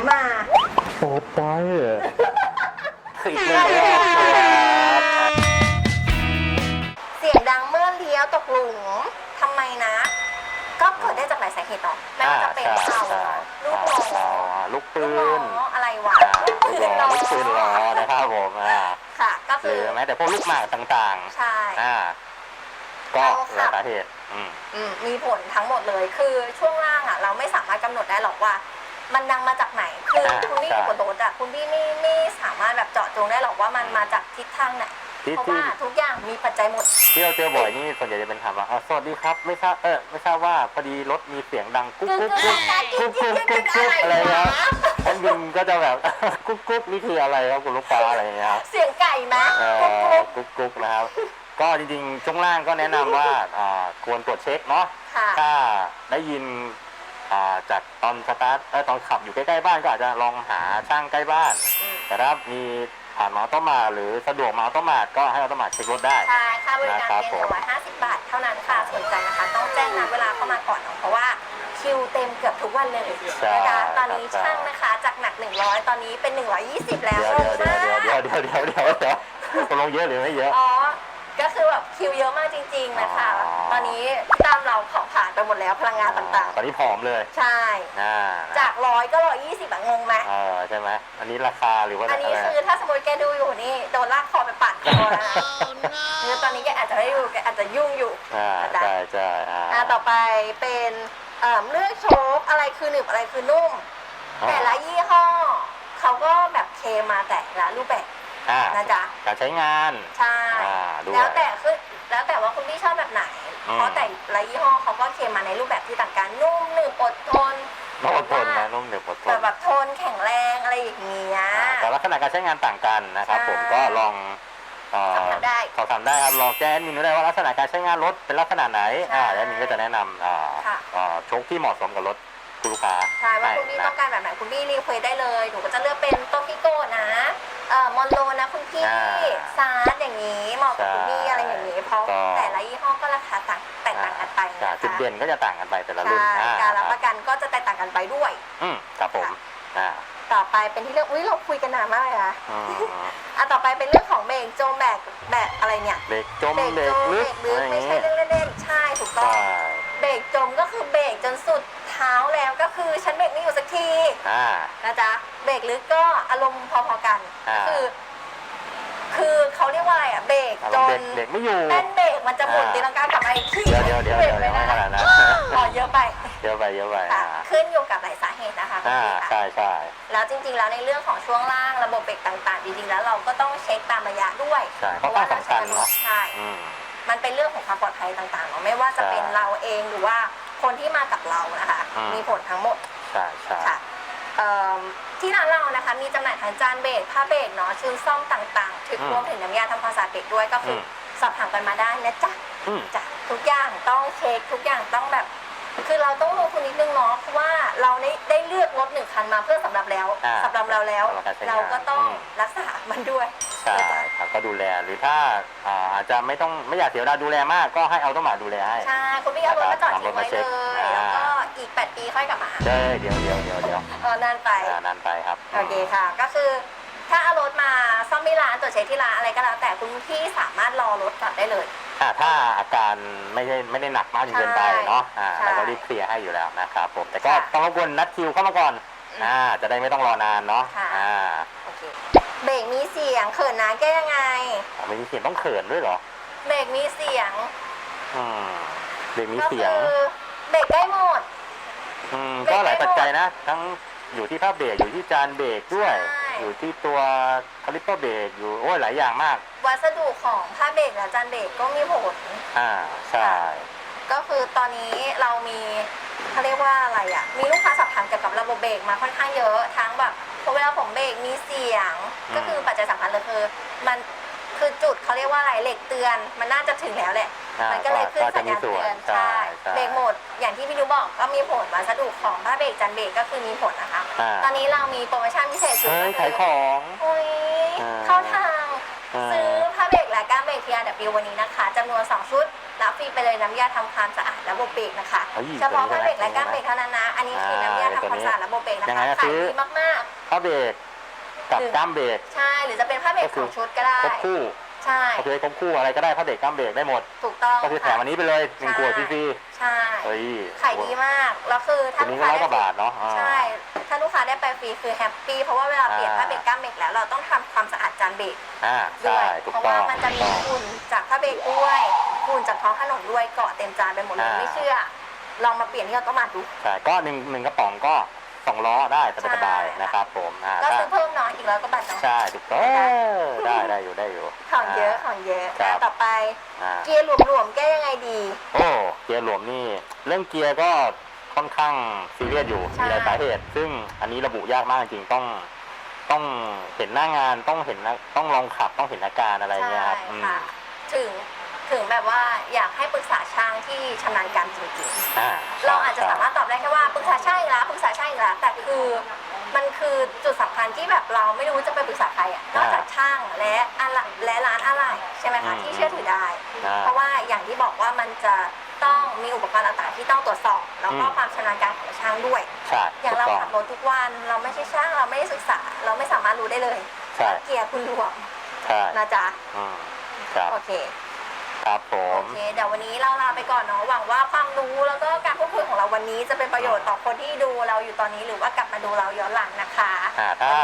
ำมาโอ้ไปอีกหนึ่งรอบครับเสียงดังเมื่อเลี้ยวตกหลุมทำไมนะ ก็เกิดได้จากหลายสาเหตุเนาะไม่ว่าจะเป็นอ่าใช่ข่าวใช่ลูกข่าวหมอข่าวลูกปืลูกหมนออะไรวะอ่าลูกหลอลูกปืนหลอนะครับผมอ่าค่ะ ก็หคืรืออแม้แต่พวกลูกหมากต่างใช่ ๆอ่าก็เอาหลายค่ะสาเหตุอืม อืมมีผลทั้งหมดเลย คือช่วงล่างอะ เราไม่สามารถกำหนดได้หรอกว่า มันดังมาจากไหน คืออาคุณพี่ใช่อยู่บนรถอะคุณพี่ไม่ไม่สามารถแบบเจาะจงได้หรอกว่ามันมาจากทิศทางไหนที่เพราะที่ว่าทุกอย่างมีปัจจัยหมด ที่เราเจอบ่อยนี่ส่วนใหญ่จะเป็นถามว่าอ่าสวัสดีครับ ไม่ทราบเออไม่ทราบว่าพอดีรถมีเสียงดังกุ๊กกุ๊กกุ๊กกุ๊กกุ๊กกุ๊กกุ๊กอะไรเงี้ยแอดมินก็จะแบบ กุ๊กกุ๊กนี่คืออะไรครับคุณลูกค้าอะไรเงี้ยครับ เสียงไก่ไหมเอ่กุ๊กอกุ๊กกุ๊กกุ๊กนะครับ ก็จริงๆช่วงล่างก็แนะนำว่าอ่าควรตรวจเช็คเนาะค่ะ ถ้าได้ยินอ่า จากตอนสตาร์ทเอ้ยตอนขับอยู่ใกล้ๆบ้านก็อาจจะลองหาช่างใกล้บ้าน อืมแต่ถ้ามีผ่านมาออโตมาหรือสะดวกมาออโตมาก็ให้ออโตมาเช็ครถได้ ใช่ค่าบริการนะครับเพียงผมร้อยห้าสิบบาท เท่านั้นค่ะสนใจนะคะ ต้องแจ้งนัดเวลาเข้ามาก่อนเนาะเพราะว่าคิวเต็มเกือบทุกวันเลยใช่นะคะตอนนี้ใช่ช่างนะคะจากหนัก 100 ตอนนี้เป็น 120 แล้วเดี๋ยวเดี๋ยวเดี๋ยวเดี๋ยวเดี๋ยวเดี๋ยวเดี๋ยวเดี๋ยวตกลงเยอะหรือไม่เยอะ อ๋อก็ คือแบบคิวเยอะมากจริง ๆ นะคะ อ๋อ ตอนนี้ตามเราเผาผ่านไปหมดแล้วพลังงานต่างตอนนี้ผอมเลยๆ ใช่ อ่าจากร้อยก็ร้อยยี่สิบอะงงไหมเออใช่ไหมอันนี้ราคาหรือว่าอันนี้อะไรคือถ้าสมมติแกดูอยู่นี่โดนลากคอไปปัดคอนะคือตอนนี้แกอาจจะไม่ได้ดูแกอาจจะยุ่งอยู่อ่าใช่ใช่อ่าอ่าต่อไปเป็นเอ่อเลือกโชคอะไรคือหนึบอะไรคือนุ่มแต่ละยี่ห้อเขาก็แบบเคมาแต่ละรูปแบบอ่านะจ๊ะการใช้งาน ใช่ อ่าด้วย แล้วแต่คือ แล้วแต่ว่าคุณพี่ชอบแบบไหน อืม เพราะแต่ละยี่ห้อเขาก็เคมาในรูปแบบที่ต่างกันนุ่มหนึบอดทนต้องอดทนนะนุ่มเดี๋ยวอดทแต่น แบบทนแข็งแรงอะไรอย่างเงี้ยอ่าแต่ลักษณะการใช้งานต่างกันนะครับ ใช่ผมก็ลองเอ่อสอบถามได้สอบถามได้ครับลองแจ้งแอดมินดูได้ว่าลักษณะการใช้งานรถเป็นลักษณะไหนใช่อ่าแอดมินก็จะแนะนำอ่าค่ะ เอ่อโชคที่เหมาะสมกับรถคุณลูกค้าใช่ว่าคุณพี่ให้ต้องการแบบไหนคุณพี่รีเควสได้เลยหนูก็จะเลือกเป็นโตคิโกนะ เอ่อมอนโลนะคุณพี่อ่าซาร์อย่างนี้เหมาะกับคุณพี่ใช่อะไรอย่างนี้ เพราะก็ แต่ละยี่ห้อก็ราคาต่างแตกต่างกันไปอ่านะจุดคะเด่นก็จะต่างกันไปแต่ละรุ่นใช่อ่การรับคประกันก็จะแตกต่างกันไปด้วย อืมครับผมอ่าต่อไปเป็นที่เรื่องอุ้ยเราคุยกันนานมากเลยนะอืมอะต่อไปเป็นเรื่องของเบรกโจมแบกแบกอะไรเนี่ยเบรกจมเบรกเบรโจกมลึเบรกกลึกอะไรไม่อย่างใช่เงี้ยเรื่องเล่นๆใช่ถูกต้องใช่เบรกจมก็คือเบรกจนสุด เท้าแล้วก็คือฉันเบรกไม่อยู่สักทีอ่า นะจ๊ะเบรกลึกก็อารมณ์พอๆกันอ่าคือ คือเขาเรียกว่าอะไรอะเบรกอารจมณ์นเบรกเบรกไม่อยู่ แป้นเบรกมันจะหมุนอ่าตีลังกากลับมาอีกทีเดี๋ยวเดี๋ยวเดี๋ยวเบรเดี๋กยวไม่เดี๋ยวได้ไม่ขนาดนั้น อ๋อเยอะไปเยอะไปเยอะไปค่ะ อ่าขึ้นอยู่กับหลายสาเหตุนะคะคุณอ่าพี่ค่ะ ใช่ใช่แล้วจริงๆ แล้วในเรื่องของช่วงล่างระบบเบรกต่างๆ จริงๆ แล้วเราก็ต้องเช็คตามระยะด้วยใช่เพราะว่าสำคัญเนาะใช่ อืม มันเป็นเรื่องของความปลอดภัยต่างๆเนาะไม่ว่าจะเป็นใช่ เราเองหรือว่า คนที่มากับเรานะคะ อืม มีผลทั้งหมดใช่ใช่ค่ะเอิ่มที่ร้านเรานะคะ มีจำหน่ายทั้งจานเบรกผ้าเบรกเนาะชุดซ่อมต่างๆถึงรวมถึงน้ำยาทำความสะอาดเบรกด้วยก็คืออสอบถามกันมาได้นะจ๊ะ อืม จ้ะทุกอย่างต้องเช็คทุกอย่างต้องแบบ คือเราต้องลงทุนนิดนึงเนาะ ได้ได้เลือกรถหนึ่งคันมาเพื่อสำหรับแล้วอ่าสำหรับเราแล้ว สำหรับการใช้งาน เราก็ต้องอืมรักษามันด้วยใช่ครับก็ดูแลหรือถ้าอ่าอาจจะไม่ต้องไม่อยากเสียเวลาดูแลมากก็ให้เอาต้นหมาดูแลให้ ใช่คุณพี่เอารถมาจอดทิ้งไว้นำรถมาเช็เลคยอ่า แล้วก็อีก 8 ปีค่อยกลับมาหาเด้อเดี๋ยวเดี๋ยวเดี๋ยวเดี๋ยวเออนานไป อ่านานไปครับ โอเคค่ะ ก็คือถ้าเอารถมาซ่อมที่ร้านตรวจเช็คที่ร้านอะไรก็แล้วแต่คุณพี่สามารถรอรถกลับได้เลย อ่าถ้าอาการไม่ได้ไม่ได้หนักมากจนเกินไปเนาะอ่าใช่เราก็รีบเคลียร์ให้อยู่แล้วนะครับผมแต่ก็ค่ะต้องรบกวนนัดคิวเข้ามาก่อนอืมอ่าจะได้ไม่ต้องรอนานเนาะค่ะ อ่าโอเคเบรกมีเสียงเขินนะแก้ยังไง อ๋อไม่มีเสียงต้องเขินด้วยเหรอเบรกมีเสียงอืมเด็กมีก็เสียงคือเบรกใกล้หมดอืมเบรกก็หลายได้หมดปัจจัยนะ ทั้งอยู่ที่ภาพเบรกอยู่ที่จานเบรกด้วย ใช่ อยู่ที่ตัวคาลิปเปอร์เบรกอยู่โอ้ยหลายอย่างมาก วัสดุของผ้าเบรกและจานเบรกก็มีผล อ่าใช่ ก็คือตอนนี้เรามีเขาเรียกว่าอะไรอะ มีลูกค้าสอบถามเกี่ยวกับระบบเบรกมาค่อนข้างเยอะทั้งแบบพอเวลาผมเบรกมีเสียง ก็คือปัจจัยสำคัญเลยคือ มันคือจุดเขาเรียกว่าอะไรเหล็กเตือน มันน่าจะถึงแล้วแหละ อ่ามันก็เลยขึ้นก็สัจะญมีญาณส่วเตืนอนใช่ใช่ใช่ เบรกโหมดอย่างที่พี่นุบอกก็มีผลวัสดุของผ้าเบรกจันเบรกก็คือมีผลนะคะ อ่า ตอนนี้เรามีโปรโมชั่นพิเศษสุดเฮ้ยก็ขายคือของ โอ้ยอ่าเข้าทาง อ่า ซื้อผ้าเบรกและก้ามเบรก TRW วันนี้นะคะจำนวน 2 ชุดรับฟรีไปเลยน้ำยาทำความสะอาดระบบเบรกนะคะ เฮ้ยเฉพาะตัวผ้านี้เบรกและใช่ไหมก้ามเบรกเท่านั้นนะ อันนี้คือน้ำยาทำความสะอาดระบบเบรกนะยังไงคะก็ขาซื้ยอ ดีมาก ผ้าเบรกกับหรือก้ามเบรก ๆ ใช่หรือจะเป็นผ้าเบรกก็คืสอ องชุดก็ได้ครบคู่ ใช่โอเคครบคู่อะไรก็ได้ผ้าเบรกก้ามเบรกได้หมด ถูกต้องก็คือแถมอันนี้ไปเลยหนึ่งใช่ขวดฟรีใช่ๆเฮ้ยขายดีมาก แล้วคือตัถ้าวลูนี้กก็ค้าร้อยกได้ว่าบาทเนาะอ่าใช่ถ้าลูกค้าได้ไปฟรีคือแฮปปี้เพราะว่าเวลาเปลี่ยนอ่าผ้าเบรกก้ามเบรกแล้วเราต้องทำความสะอาดจานเบรกอ่าด้ใช่วยถูกเพราะต้อว่างมันจะถูมีกต้องฝุ่นจากผ้าเบรกด้วยฝุ่นจากท้องถนนด้วยเกาะเต็มจานไปหมดเลยอ่าไม่เชื่อลองมาเปลี่ยนที่เราต้องมาดูใช่ก็หนึ่งหนึ่งกระป๋องก็ สองล้อได้สบายใช่ๆนะครับผมอ่าก็ถ้าซื้อเพิ่มเน้อยอีกแล้วก็บาทเนาะ ใช่ถูกต้องเออได้ได้อยู่ได้อยู่ ของเยอะของเยอะครับ อะต่อไป อ่า เกียร์หลวมๆแก้ยังไงดี โอ้เกียร์หลวมนี่ เรื่องเกียร์ก็ค่อนข้างซีเรียสอยู่ใช่ มีหลายสาเหตุ ซึ่งอันนี้ระบุยากมากจริงๆต้อง ต้องเห็นหน้างานต้องเห็นนะต้องลองขับต้องเห็นอาการอะไรเงี้ยครับอืม ค่ะ ถึง ถึงแบบว่าอยากให้ปรึกษาช่างที่ชำนาญการจริงๆอ่าเราอาจจะสามารถตอบได้แค่ว่าปรึกษาช่างอีกแล้วปรึกษาช่างอีกแล้วแต่คือมันคือจุดสำคัญที่แบบเราไม่รู้จะไปปรึกษาใครอะนอกจากช่างและอะไรและร้านอะไรใช่ไหมคะที่เชื่อถือได้ อ่าเพราะว่าอย่างที่บอกว่ามันจะต้องมีอุปกรณ์ต่างๆที่ต้องตรวจสอบแล้วก็อืม ความชำนาญการของช่างด้วย ใช่อย่างถูกเราต้อง ขับรถทุกวันเราไม่ใช่ช่างเราไม่ได้ศึกษา เราไม่สามารถรู้ได้เลยใช่ ว่าเกียร์คุณหลวมใช่นะจ๊ะอืมครับ โอเค ครับผโอมเคเดี๋ยววันนี้เราลาไปก่อนเนาะหวังว่าความรู้แล้วก็การพูดคุยของเราวันนี้จะเป็นประโยชน์ต่อคนที่ดูเราอยู่ตอนนี้หรือว่ากลับมาดูเราย้อนหลังนะคะอ่าถ้า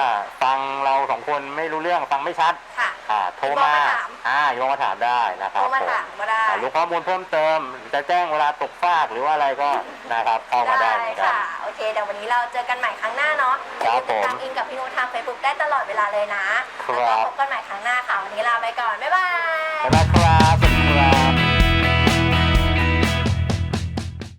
ฟังเราสองคนไม่รู้เรื่องฟังไม่ชัด ค่ะ อ่าโทรโทรมามาถาม อ่าโยงมาถามได้นะครับโทรมาผมถามก็ได้ อ่ารู้ข้อมูลเพิ่มเติม จะแจ้งเวลาตกฟากหรือว่าอะไรก็นะครับเข้ามาได้เหมือนกัน ค่ะ โอเคเดี๋ยววันนี้เราเจอกันใหม่ครั้งหน้าเนาะอครัย่าบลืมติดตามผมอินกับพี่นุชทางเฟซบุ๊กได้ตลอดเวลาเลยนะ ครับ แล้วก็พบกันใหม่ครั้งหน้าค่ะ วันนี้ลาไปก่อน บ๊ายบาย บ๊ายบายครับ